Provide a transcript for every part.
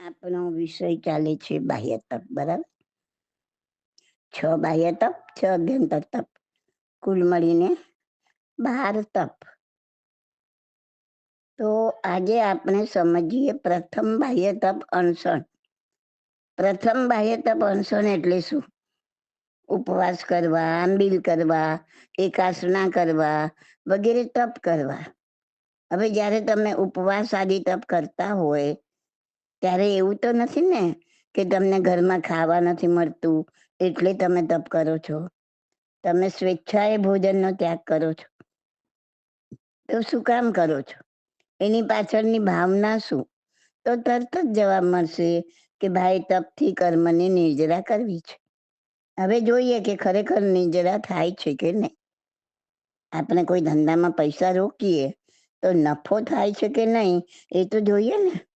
આપણો વિષય ચાલે છે બાહ્ય તપ, બરાબર? છ બાહ્ય તપ, છ અભ્યંતર તપ. કુલ મળીને બાર તપ. તો આજે આપણે સમજીએ પ્રથમ બાહ્ય તપ અનશન. પ્રથમ બાહ્ય તપ અનશન એટલે શું? ઉપવાસ કરવા, આંબીલ કરવા, એકાસના કરવા, વગેરે તપ કરવા. હવે જ્યારે તમે ઉપવાસ આદિ તપ કરતા હોય ત્યારે એવું તો નથી ને કે તમને ઘરમાં ખાવા નથી મળતું, એટલે તમે તપ કરો છો. તમે સ્વેચ્છાએ ભોજનનો ત્યાગ કરો છો. તો શું કામ કરો છો? એની પાછળની ભાવના શું? તો તરત જ જવાબ મળશે કે ભાઈ, તપથી કર્મની નિર્જરા કરવી છે. હવે જોઈએ કે ખરેખર નિર્જરા થાય છે કે નહીં. આપણે કોઈ ધંધામાં પૈસા રોકીએ તો નફો થાય છે કે નહીં એ તો જોઈએ ને.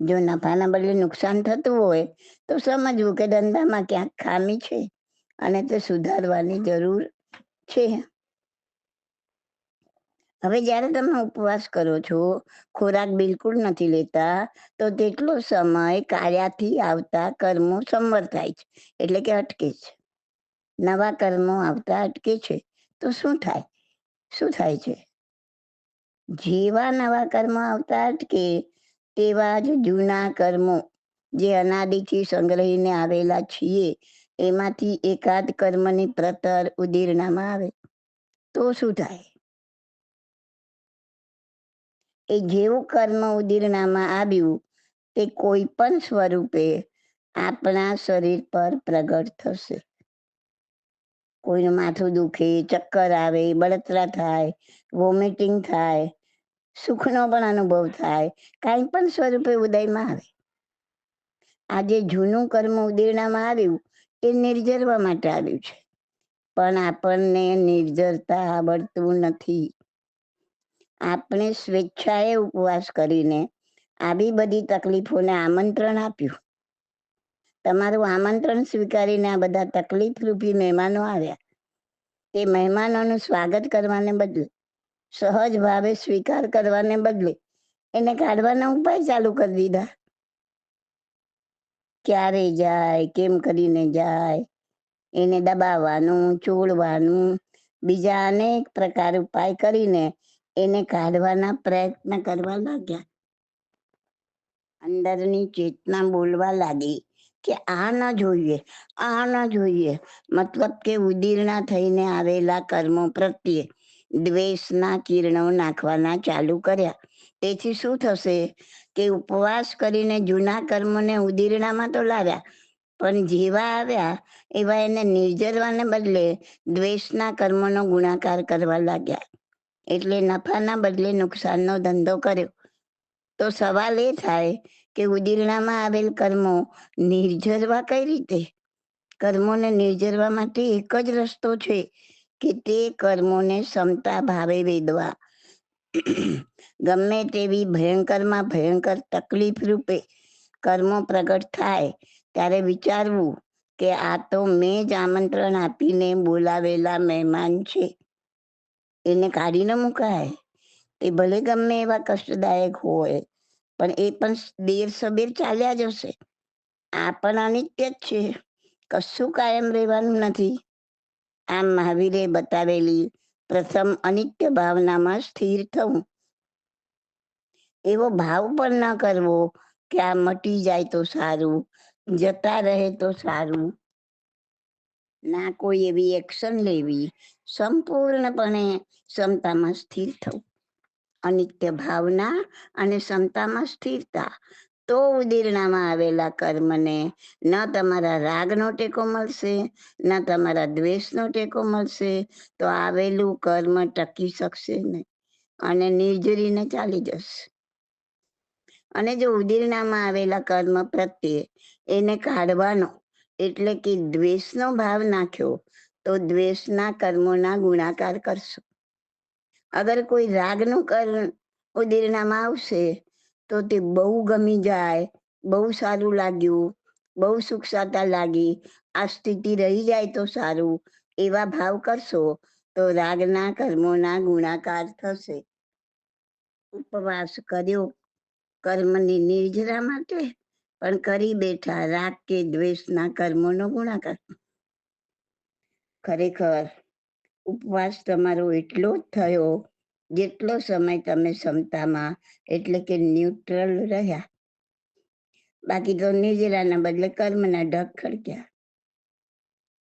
જો નફાના બદલે નુકસાન થતું હોય, તો સમજવું કે ધંધામાં ક્યાંક ખામી છે અને તે સુધારવાની જરૂર છે. હવે જ્યારે તમે ઉપવાસ કરો છો, ખોરાક બિલકુલ નથી લેતા, તો તેટલો સમય કાર્યાથી આવતા કર્મો સંવર થાય છે, એટલે કે અટકે છે. નવા કર્મો આવતા અટકે છે, તો શું થાય? શું થાય છે? જેવા નવા કર્મો આવતા અટકે તેવા જ જૂના કર્મો જે અનાદિથી સંગ્રહીને આવેલા છીએ, એમાંથી એકાદ કર્મની પ્રતર ઉદીરણામાં આવે. તો શું થાય? એ જેવું કર્મ ઉદીરણામાં આવ્યું, તે કોઈ પણ સ્વરૂપે આપણા શરીર પર પ્રગટ થશે. કોઈનું માથું દુખે, ચક્કર આવે, બળતરા થાય, વોમિટિંગ થાય સુખનો પણ અનુભવ થાય. કાંઈ પણ સ્વરૂપે ઉદયમાં આવે. આજે જૂનું કર્મ ઉદીરણામાં આવ્યું, એ નિર્જરવા માટે આવ્યું છે. પણ આપણને નિર્જરતા આવડતું નથી. આપણે સ્વેચ્છાએ ઉપવાસ કરીને આવી બધી તકલીફોને આમંત્રણ આપ્યું. તમારું આમંત્રણ સ્વીકારીને આ બધા તકલીફ રૂપી મહેમાનો આવ્યા. તે મહેમાનોનું સ્વાગત કરવાને બદલે સહજ ભાવે સ્વીકાર કરવાને બદલે એને કાઢવાના ઉપાય ચાલુ કરી દીધા. ક્યારે જાય, કેમ કરીને જાય, એને દબાવવાનું, ચોળવાનું, બીજા અનેક પ્રકાર ઉપાય કરીને એને કાઢવાના પ્રયત્ન કરવા લાગ્યા. અંદરની ચેતના બોલવા લાગી કે આ ન જોઈએ, આ ન જોઈએ. મતલબ કે ઉદીર્ણા થઈને આવેલા કર્મો પ્રત્યે દ્વેષના કિરણો નાખવાના ચાલુ કર્યા. તેથી શું થશે કે ઉપવાસ કરીને જૂના કર્મોને ઉદીરણામાં તો લાવ્યા, પણ જેવા આવ્યા એવા એને નિર્જરવાને બદલે દ્વેષના કર્મોનો ગુણાકાર કરવા લાગ્યા. એટલે નફાના બદલે નુકસાનનો ધંધો કર્યો. તો સવાલ એ થાય કે ઉદીરણામાં આવેલ કર્મો નિર્જરવા કઈ રીતે? કર્મોને નિર્જરવા માટે એક જ રસ્તો છે કે તે કર્મોને ક્ષમતા ભાવે વેદવા. ગમે તેવી ભયંકરમાં ભયંકર તકલીફ રૂપે કર્મો પ્રગટ થાય, ત્યારે વિચારવું કે આ તો મેં જ આમંત્રણ આપીને બોલાવેલા મહેમાન છે. એને કાઢી ન મુકાય. તે ભલે ગમે એવા કષ્ટદાયક હોય, પણ એ પણ દેર સબેર ચાલ્યા જશે. આ પણ અનિત્ય જ છે. કશું કાયમ રહેવાનું નથી. આમ મહાવીરે બતાવેલી પ્રથમ અનિત્ય ભાવનામાં સ્થિર થવું. એવો ભાવ પણ ન કરવો કે આ મટી જાય તો સારું, જતા રહે તો સારું. ના કોઈ એવી એક્શન લેવી, સંપૂર્ણપણે ક્ષમતામાં સ્થિર થવું. અનિત્ય ભાવના અને ક્ષમતામાં સ્થિરતા તો ઉદીરણામાં આવેલા કર્મને ન તમારા રાગનો ટેકો મળશે, ન તમારા દ્વેષનો ટેકો મળશે, તો આવેલું કર્મ ટકી શકશે નહીં અને નિર્જરીને ચાલી જશે. અને જો ઉદીરણામાં આવેલા કર્મ પ્રત્યે એને કાઢવાનો એટલે કે દ્વેષનો ભાવ નાખ્યો, તો દ્વેષના કર્મોના ગુણાકાર કરશો. અગર કોઈ રાગનું કર્મ ઉદીરણામાં આવશે તો તે બહુ ગમી જાય, બહુ સારું લાગ્યું, બહુ સુખસાતા લાગી. આ સ્થિતિ રહી જાય તો સારું, એવા ભાવ કરશો તો રાગના કર્મોના ગુણાકાર થશે. ઉપવાસ કર્યો, કર્મની નિર્જરા માટે, પણ કરી બેઠા રાગ કે દ્વેષના કર્મોનો ગુણાકાર. ખરેખર, ઉપવાસ તમારો એટલો જ થયો જેટલો સમય તમે ક્ષમતામાં, એટલે કે ન્યુટ્રલ રહ્યા. બાકી તો નિજરાના બદલે કર્મના ઢગ ખડક્યા.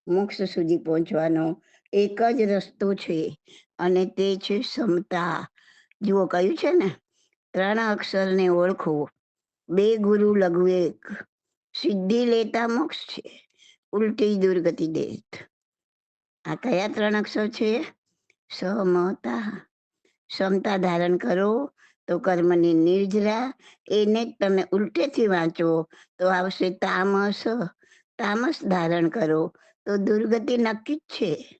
મોક્ષ સુધી પહોંચવાનો એક જ રસ્તો છે, અને તે છે ક્ષમતા. જુઓ કયું છે ને? ત્રણ અક્ષરને ઓળખો. બે ગુરુ લઘુ એક. સિદ્ધિ લેતા મોક્ષ છે, ઉલટી દુર્ગતિ દેત. આ કયા ત્રણ અક્ષર છે? સમતા. ક્ષમતા ધારણ કરો, તો કર્મની નિર્જરા એને જ તમે ઉલટેથી વાંચો, તો આવશે તામસ. તામસ ધારણ કરો, તો દુર્ગતિ નક્કી જ છે.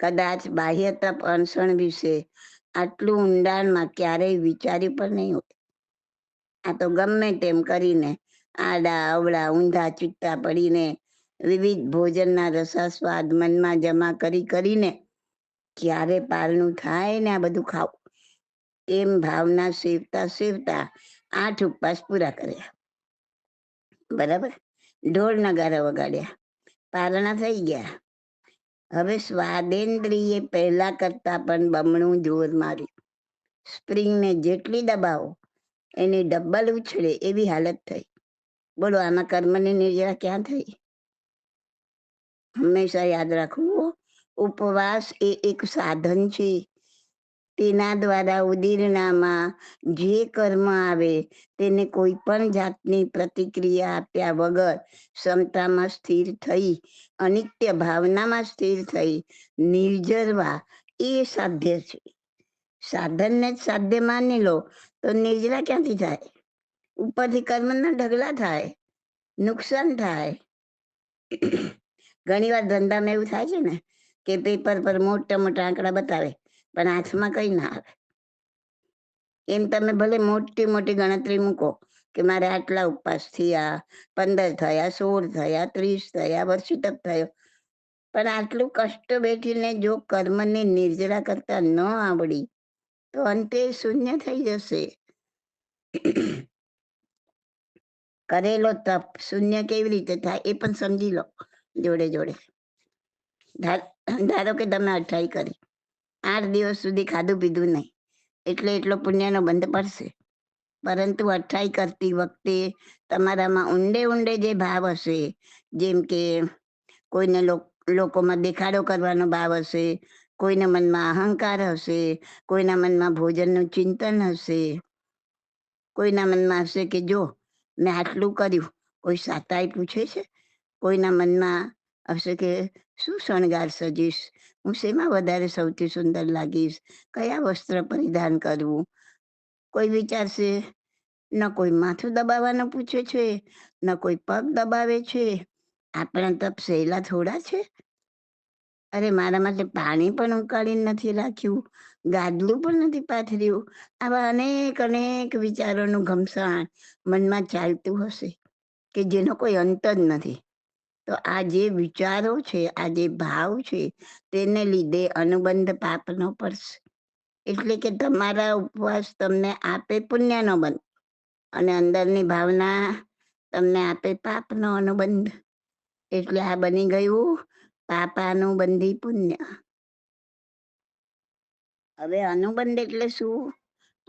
કદાચ બાહ્ય તપ અનશણ વિશે આટલું ઊંડાણમાં ક્યારેય વિચારી પણ નહીં હોય. આ તો ગમે તેમ કરીને આડા, અવળા, ઊંધા, ચિત્તા પડીને વિવિધ ભોજનના રસા સ્વાદ મનમાં જમા કરી કરીને ક્યારે પારનું થાય ને આ બધું ખાવું. એમ ભાવના સેવતા સેવતા આઠ ઉપવાસ પૂરા કર્યા. બરાબર? ઢોળ નગારા વગાડ્યા. પારણા થઈ ગયા. હવે સ્વાદેન્દ્રિય પહેલા કરતા પણ બમણું જોર માર્યું. સ્પ્રિંગને જેટલી દબાવો, એની ડબલ ઉછળે એવી હાલત થઈ. બોલો, આમાં કર્મની નિર્જરા ક્યાં થઈ? હંમેશા યાદ રાખવું ઉપવાસ એ એક સાધન છે. તેના દ્વારા ઉદીરણામાં જે કર્મ આવે તેને કોઈ પણ જાતની પ્રતિક્રિયા આપ્યા વગર ક્ષમતામાં સ્થિર થઈ, અનિત્ય ભાવનામાં સ્થિર થઈ, નિર્જરવા એ સાધ્ય છે. સાધનને જ સાધ્ય માની લો તો નિર્જરા ક્યાંથી થાય? ઉપરથી કર્મના ઢગલા થાય, નુકસાન થાય. ઘણી વાર ધંધામાં એવું થાય છે ને કે પેપર પર મોટા મોટા આંકડા બતાવે, પણ હાથમાં કઈ ના આવે. એમ તમે ભલે મોટી મોટી ગણતરી મૂકો કે મારે આટલા ઉપવાસ થયા, પંદર થયા, સોળ થયા, ત્રીસ થયા વર્ષી તક થયો. પણ આટલું કષ્ટ બેઠીને જો કર્મને નિર્જરા કરતા ન આવડી, તો અંતે શૂન્ય થઈ જશે. કરેલો તપ શૂન્ય કેવી રીતે થાય એ પણ સમજી લો, જોડે જોડે. ધારો કે તમે અઠાઈ કરી, આઠ દિવસ સુધી ખાધું પીધું નહીં, એટલે એટલો પુણ્યનો બંધ પડશે. પરંતુ અઠાઈ કરતી વખતે તમારામાં ઊંડે ઊંડે જે ભાવ હશે, જેમ કે કોઈને લોકોમાં દેખાડો કરવાનો ભાવ હશે, કોઈના મનમાં અહંકાર હશે, કોઈના મનમાં ભોજનનું ચિંતન હશે, કોઈના મનમાં હશે કે જો મેં આટલું કર્યું, કોઈ સાતાઈ પૂછે છે? કોઈના મનમાં હશે કે શું શણગાર સજીશ હું શેમાં વધારે સૌથી સુંદર લાગીશ? કયા વસ્ત્ર પરિધાન કરવું? કોઈ વિચારશે, ન કોઈ માથું દબાવવાનું પૂછે છે, ન કોઈ પગ દબાવે છે. આપણા તપ સહેલા થોડા છે. અરે, મારા માટે પાણી પણ ઉકાળીને નથી રાખ્યું. ગાદલું પણ નથી પાથર્યું. આવા અનેક અનેક વિચારોનું ઘમસાણ મનમાં ચાલતું હશે કે જેનો કોઈ અંત જ નથી. તો આ જે વિચારો છે, આ જે ભાવ છે, તેને લીધે અનુબંધ પાપનો પડશે. એટલે કે તમારા ઉપવાસ તમને આપે પુણ્યનો બંધ અને અંદરની ભાવના તમને આપે પાપનો અનુબંધ. એટલે આ બની ગયું પાપાનુબંધી પુણ્ય. હવે અનુબંધ એટલે શું?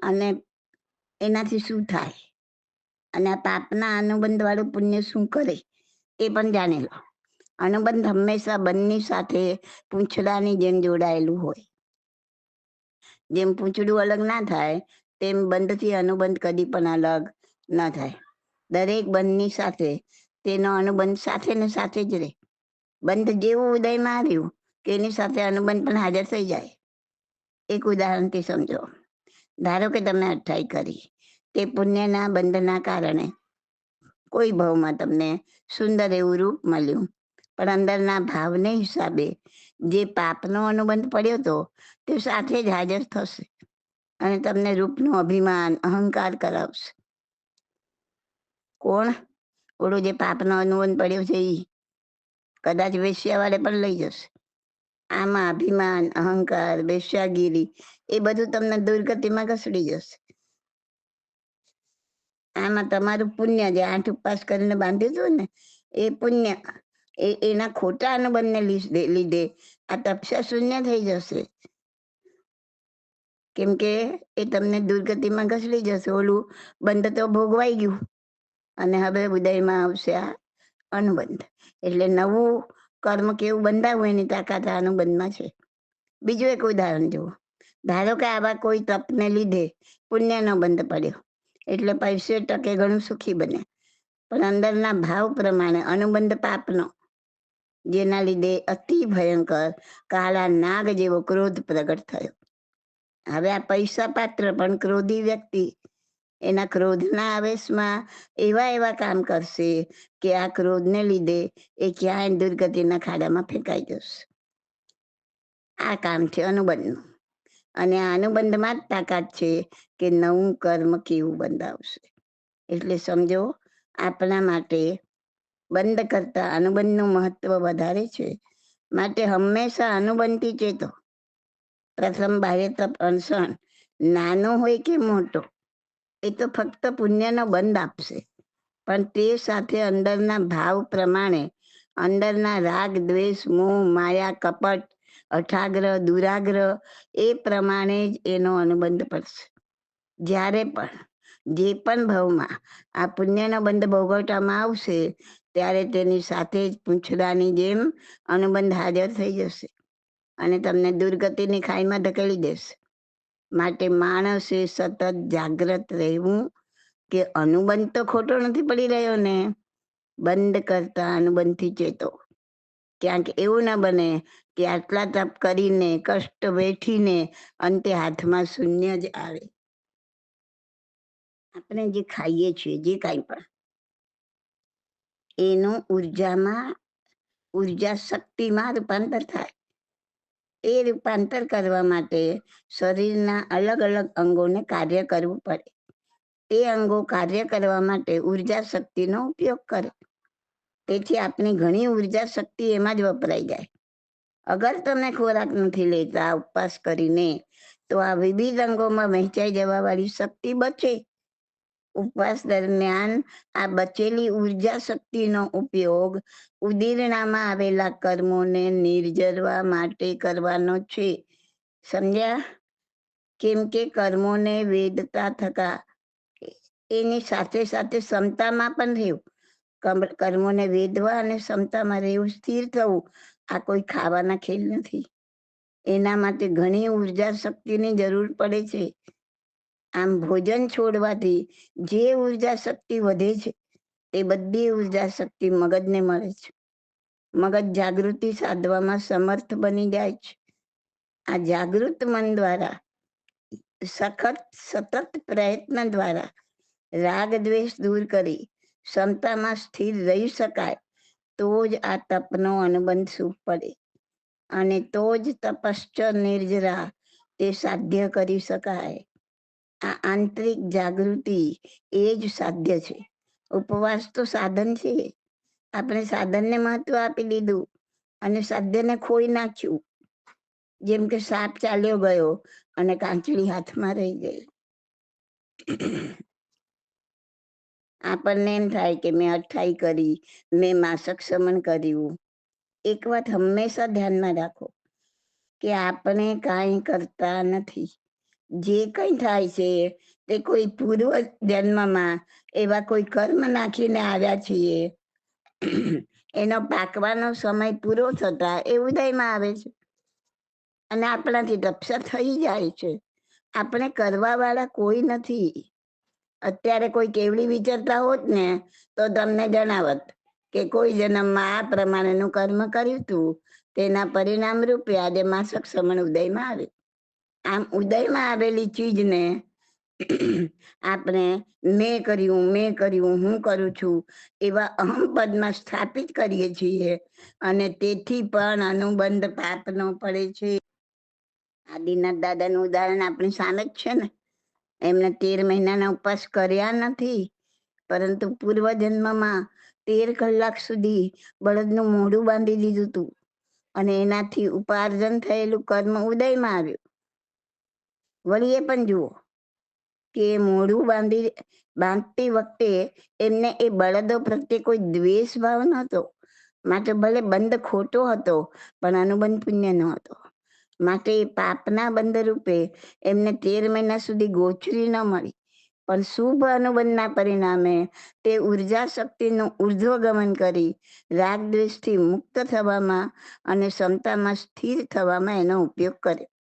અને એનાથી શું થાય? અને આ પાપના અનુબંધ વાળું પુણ્ય શું કરે? એ પણ જાણી લો. અનુબંધ હંમેશા બંને સાથે પૂંછડાની જેમ જોડાયેલું હોય. જેમ પૂંછડું અલગ ના થાય, તેમ બંધથી અનુબંધ કદી પણ અલગ ન થાય. દરેક બંધની સાથે, તેનો અનુબંધ સાથે ને સાથે જ રહે. બંધ જેવું ઉદયમાં આવ્યું કે એની સાથે અનુબંધ પણ હાજર થઈ જાય. એક ઉદાહરણથી સમજો. ધારો કે તમે અઠાઈ કરી. તે પુણ્યના બંધના કારણે કોઈ ભાવમાં તમને સુંદર એવું રૂપ મળ્યું. પણ અંદરના ભાવને હિસાબે જે પાપનો અનુબંધ પડ્યો હતો તે સાથે જ હાજર થશે અને તમને રૂપનું અભિમાન, અહંકાર કરાવશે. કોણ? ઓળો જે પાપનો અનુબંધ પડ્યો છે એ કદાચ વેશ્યાવાળે પણ લઈ જશે. આમાં અભિમાન, અહંકાર, વેશ્યાગીરી એ બધું તમને દુર્ગતિમાં ઘસડી જશે. આમાં તમારું પુણ્ય જે આઠ ઉપવાસ કરીને બાંધ્યું હતું ને, એ પુણ્ય, એ, એના ખોટા અનુબંધને લીધે. આ તપસ્યા શૂન્ય થઈ જશે. કેમ કે એ તમને દુર્ગતિમાં ઘસડી જશે. ઓલું બંધ તો ભોગવાઈ ગયું. અને હવે ઉદયમાં આવશે આ અનુબંધ એટલે નવું કર્મ કેવું બંધાવવું એની તાકાત આ અનુબંધમાં છે. બીજું એક ઉદાહરણ જુઓ. ધારો કે આવા કોઈ તપને લીધે પુણ્યનો બંધ પડ્યો. એટલે પૈસે ટકે ઘણું સુખી બને. પણ અંદરના ભાવ પ્રમાણે અનુબંધ પાપનો, જેના લીધે અતિ ભયંકર કાળા નાગ જેવો ક્રોધ પ્રગટ થયો. હવે આ પૈસા પાત્ર પણ ક્રોધી વ્યક્તિ એના ક્રોધના આવેશમાં એવા એવા કામ કરશે કે આ ક્રોધને લીધે એ ક્યાંય દુર્ગતિના ખાડામાં ફેંકાઈ જશે. આ કામ છે અનુબંધનું. અને અનુબંધમાં જ તાકાત છે કે નવું કર્મ કેવું બંધાવશે. એટલે સમજો, આપણા માટે બંધ કરતા અનુબંધનું મહત્વ વધારે છે. માટે હંમેશા અનુબંધથી ચેતો. પ્રથમ બાહ્ય તપ અણસણ, નાનો હોય કે મોટો, એ તો ફક્ત પુણ્યનો બંધ આપશે. પણ તે સાથે અંદરના ભાવ પ્રમાણે, અંદરના રાગ, દ્વેષ, મોહ, માયા, કપટ અઠાગ્રહ, દુરાગ્રહ, એ પ્રમાણે જ એનો અનુબંધ પડશે. જ્યારે પણ, જે પણ ભાવમાં આ પુણ્યનો બંધ ભોગવટામાં આવશે, ત્યારે તેની સાથે જ પૂંછડાની જેમ અનુબંધ હાજર થઈ જશે અને તમને દુર્ગતિની ખાઈમાં ધકેલી દેશે. માટે માણસે સતત જાગ્રત રહેવું કે અનુબંધ તો ખોટો નથી પડી રહ્યો ને? બંધ કરતા અનુબંધથી ચેતો. ક્યાંક એવું ના બને કે આટલા તપ કરીને, કષ્ટ વેઠીને અંતે હાથમાં શૂન્ય જ આવે. આપણે જે ખાઈએ છીએ, જે કાંઈ પણ, એનું ઉર્જામાં, ઊર્જા શક્તિમાં રૂપાંતર થાય. એ રૂપાંતર કરવા માટે શરીરના અલગ અલગ અંગોને કાર્ય કરવું પડે. તે અંગો કાર્ય કરવા માટે ઊર્જા શક્તિનો ઉપયોગ કરે. તેથી આપની ઘણી ઊર્જા શક્તિ એમાં જ વપરાઈ જાય. અગર તમે ખોરાક નથી લેતા, ઉપવાસ કરીને, તો આ વિવિધ અંગોમાં વહેંચાઈ જવા વાળી શક્તિ બચે. ઉપવાસ દરમિયાન આ બચેલી ઊર્જા શક્તિનો ઉપયોગ ઉદીરણામાં આવેલા કર્મોને નિર્જરવા માટે કરવાનો છે. સમજ્યા? કેમ કે કર્મોને વેદતા થકા એની સાથે સાથે ક્ષમતામાં પણ રહેવું. કર્મોને વેદવા અને ક્ષમતામાં રહેવું સ્થિર થવું, આ કોઈ ખાવાના ખેલ નથી. એના માટે ઘણી ઊર્જા શક્તિની જરૂર પડે છે. આમ ભોજન છોડવાથી જે ઊર્જા શક્તિ વધે છે, તે બધી ઊર્જા શક્તિ મગજને મળે છે. મગજ જાગૃતિ સાધવામાં સમર્થ બની જાય છે. આ જાગૃત મન દ્વારા, સખત, સતત પ્રયત્ન દ્વારા રાગ દ્વેષ દૂર કરી ક્ષમતામાં સ્થિર રહી શકાય, તો જ આ તપનો અનુબંધ સુખ પડે. અને તો જ તપશ્ચ નિર્જરા તે સાધ્ય કરી શકાય. આ આંતરિક જાગૃતિ એ જ સાધ્ય છે. ઉપવાસ તો સાધન છે આપણે સાધનને મહત્વ આપી દીધું અને સાધ્યને ખોઈ નાખ્યું. જેમ કે સાપ ચાલ્યો ગયો અને કાંચળી હાથમાં રહી ગઈ. આપણને એમ થાય કે મેં અઠાઈ કરી, મેં માસક સમન કર્યું. એક વાત હંમેશા ધ્યાનમાં રાખો કે આપણે કાંઈ કરતા નથી. જે કંઈ થાય છે તે કોઈ પૂર્વ જન્મમાં એવા કોઈ કર્મ નાખીને આવ્યા છીએ. એનો પાકવાનો સમય પૂરો થતા એ ઉદયમાં આવે છે. અને આપણાથી તપસા થઈ જાય છે. આપણે કરવા વાળા કોઈ નથી. અત્યારે કોઈ કેવડી વિચારતા હોત ને, તો તમને જણાવત કે કોઈ જન્મમાં આ પ્રમાણેનું કર્મ કર્યું હતું તેના પરિણામ રૂપે આજે માસક સમણ ઉદયમાં આવે. આમ ઉદયમાં આવેલી ચીજને આપણે મેં કર્યું મેં કર્યું, હું કરું છું, એવા અહમ પદમાં સ્થાપિત કરીએ છીએ અને તેથી પણ અનુબંધ પાપનો પડે છે. આદિનાથ દાદાનું ઉદાહરણ આપણી સામે જ છે ને. એમને તેર મહિનાના ઉપવાસ કર્યા નથી, પરંતુ પૂર્વ જન્મમાં તેર કલાક સુધી બળદનું મોઢું બાંધી દીધું હતું અને એનાથી ઉપાર્જન થયેલું કર્મ ઉદયમાં આવ્યું. વળી એ પણ જુઓ કે મોઢું બાંધી, બાંધતી વખતે એમને એ બળદો પ્રત્યે કોઈ દ્વેષ ભાવ નહોતો, માત્ર ભલે બંધ ખોટો હતો, પણ અનુબંધ પુણ્ય નો હતો માટે પાપના બંદર રૂપે એમને તેર મહિના સુધી ગોચરી ન મળી. પણ શુભ અનુબંધના પરિણામે તે ઊર્જા શક્તિનું ઉર્ધ્વગમન કરી રાગ દ્વેષથી મુક્ત થવામાં અને ક્ષમતામાં સ્થિર થવામાં એનો ઉપયોગ કર્યો.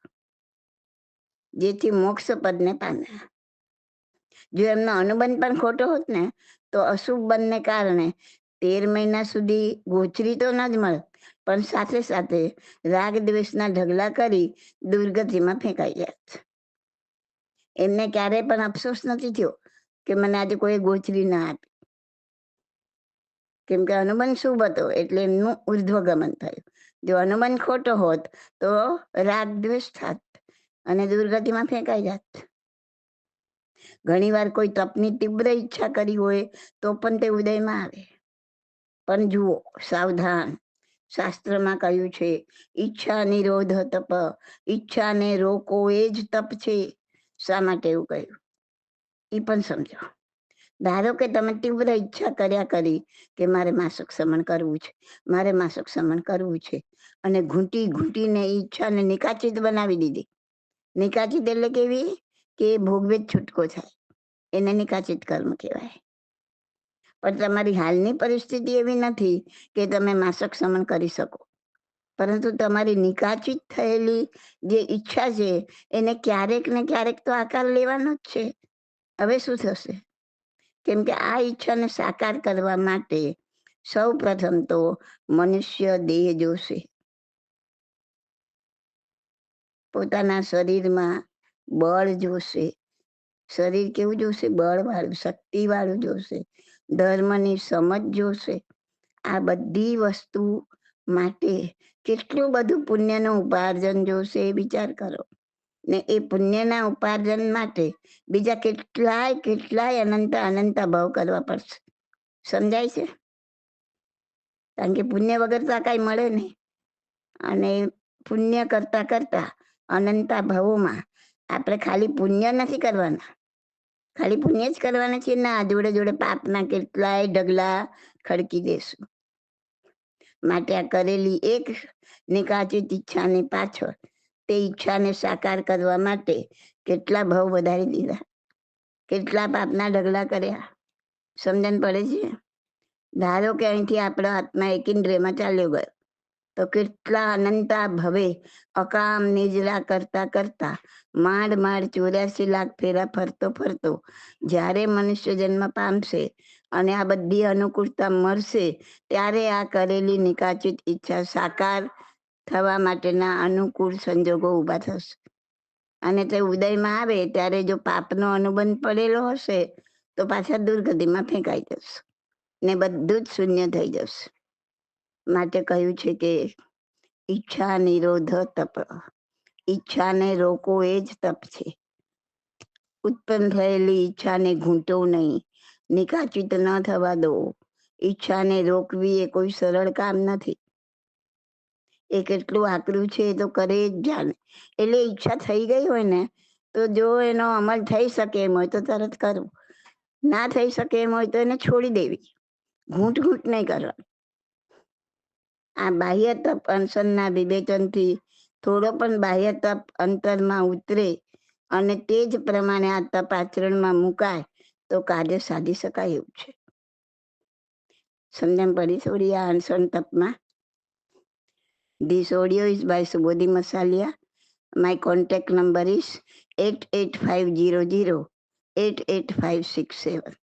જેથી મોક્ષ પદને પામ્યા. જો એમનો અનુબંધ પણ ખોટો હોત ને, તો અશુભ બંધને કારણે તેર મહિના સુધી ગોચરી તો ન જ મળે પણ સાથે સાથે રાગ દ્વેષના ઢગલા કરી દુર્ગતિમાં ફેંકાઈ જાય એમને ક્યારે પણ અફસોસ નથી થયો કે મને આજે કોઈ ગોચરી ના આપી. કેમ કે અનુબંધ શુભ હતો એટલે એમનું ઉર્ધ્વગમન થયું. જો અનુબંધ ખોટો હોત તો રાગ દ્વેષ થાત અને દુર્ગતિમાં ફેંકાઈ જાત. ઘણીવાર કોઈ તપની તીવ્ર ઈચ્છા કરી હોય તો પણ તે ઉદયમાં આવે. પણ જુઓ, સાવધાન. શાસ્ત્રમાં કહ્યું છે ઈચ્છા નિરોધ તપ, ઈચ્છાને રોકો એ જ તપ છે. શા માટે એવું કહ્યું? એ પણ સમજો. ધારો કે તમે તીવ્ર ઈચ્છા કર્યા કરી કે મારે માસક સમણ કરવું છે, મારે માસક સમણ કરવું છે, અને ઘૂંટી ઘૂંટીને ઈચ્છાને નિકાચિત બનાવી દીધી. નિકાચિત એટલે કેવી? કે ભોગવે છૂટકો થાય. એને નિકાચિત કર્મ કહેવાય. પણ તમારી હાલની પરિસ્થિતિ એવી નથી કે તમે માસક સમન કરી શકો. પરંતુ તમારી નિકાચિત થયેલી જે ઈચ્છા છે, એને ક્યારેક ને ક્યારેક તો આકાર લેવાનો જ છે. હવે શું થશે? કેમ કે આ ઈચ્છાને સાકાર કરવા માટે સૌ પ્રથમ તો મનુષ્ય દેહ જોશે. પોતાના શરીરમાં બળ જોશે. શરીર કેવું જોશે? બળવાળું, શક્તિવાળું શક્તિ વાળું જોશે. ધર્મની સમજ જોશે. આ બધી વસ્તુ માટે કેટલું બધું પુણ્યનું ઉપાર્જન જોશે એ વિચાર કરો. ને એ પુણ્યના ઉપાર્જન માટે બીજા કેટલાય કેટલાય અનંત અનંત ભાવ કરવા પડશે. સમજાય છે? કારણ કે પુણ્ય વગર તો આ કાંઈ મળે નહીં. અને પુણ્ય કરતા કરતા અનંતા ભાવોમાં આપણે ખાલી પુણ્ય નથી કરવાના. ખાલી પુણ્ય જ કરવાના છે ના, જોડે જોડે પાપના કેટલાય ઢગલા ખડકી દેશું. માટે આ કરેલી એક નિકાચિત ઈચ્છાની પાછળ, તે ઈચ્છાને સાકાર કરવા માટે કેટલા ભાવ વધારી દીધા. કેટલા પાપના ઢગલા કર્યા? સમજણ પડે છે? ધારો કે અહીંથી આપણો આત્મા એકેન્દ્રિયમાં ચાલ્યો ગયો. તો કેટલા અનંતા ભવે. અકામ નિજરા કરતા કરતા માંડ માંડ ચોર્યાસી લાખ ફેરા ફરતો ફરતો. જ્યારે મનુષ્ય જન્મ પામશે અને આ બધી અનુકૂળતા મળશે ત્યારે આ કરેલી નિકાચિત ઈચ્છા સાકાર થવા માટેના અનુકૂળ સંજોગો ઊભા થશે. અને તે ઉદયમાં આવે ત્યારે જો પાપનો અનુબંધ પડેલો હશે, તો પાછા દુર્ગતિમાં ફેંકાઈ જશે ને બધું જ શૂન્ય થઈ જશે. માટે કહ્યું છે કે ઈચ્છા નિરોધ તપ, ઈચ્છાને રોકો એ જ તપ છે. ઉત્પન્ન થયેલી ઈચ્છાને ઘૂંટો નહીં, નિકાચિત ન થવા દો. ઈચ્છાને રોકવી એ કોઈ સરળ કામ નથી. એ કેટલું આકરું છે એ તો કરે જ જાણે. એટલે ઈચ્છા થઈ ગઈ હોય ને, તો જો એનો અમલ થઈ શકે એમ હોય તો તરત કરવું ના થઈ શકે એમ હોય તો એને છોડી દેવી. ઘૂંટ ઘૂંટ નહીં કરવા આ બાહ્ય તપ અનશનના વિવેચનથી થોડો પણ બાહ્ય તપ અંતરમાં ઉતરે અને તે જ પ્રમાણે આ તપ આચરણમાં મુકાય, તો કાર્ય સાધી શકાય એવું છે સમજણ પડી થોડી આ અનશન તપમાં This audio is by Subodhi Masalia. My contact number is 88500 88567.